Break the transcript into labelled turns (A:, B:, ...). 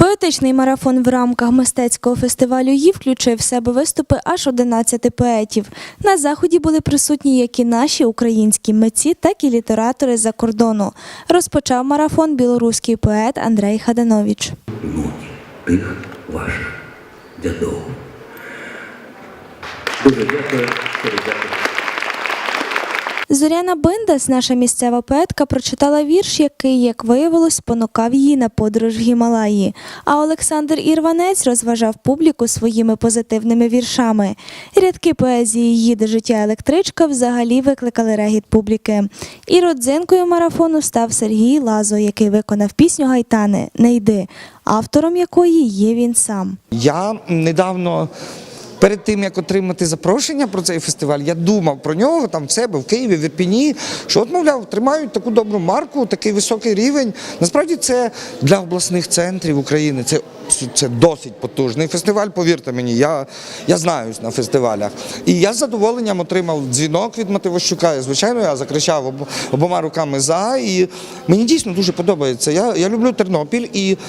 A: Поетичний марафон в рамках мистецького фестивалю «Ї» включив в себе виступи аж 11 поетів. На заході були присутні як і наші українські митці, так і літератори за кордону. Розпочав марафон білоруський поет Андрей Хаданович.
B: тих ваших дядов. Дуже дякую.
A: Зоряна Биндас, наша місцева поетка, прочитала вірш, який, як виявилось, спонукав її на подорож в Гімалаї. А Олександр Ірванець розважав публіку своїми позитивними віршами. Рядки поезії Їде життя електричка взагалі викликали регіт публіки. І родзинкою марафону став Сергій Лазо, який виконав пісню Гайтани Не йди, автором якої є він сам.
C: Я недавно. Перед тим як отримати запрошення про цей фестиваль, я думав про нього там в себе в Києві, в Ірпіні, що от, мовляв, тримають таку добру марку, такий високий рівень. Насправді це для обласних центрів України. Це, це досить потужний фестиваль. Повірте мені, я, я знаюсь на фестивалях. І я з задоволенням отримав дзвінок від Мативощука. Звичайно, я закричав об, обома руками за. І мені дійсно дуже подобається. Я, я люблю Тернопіль і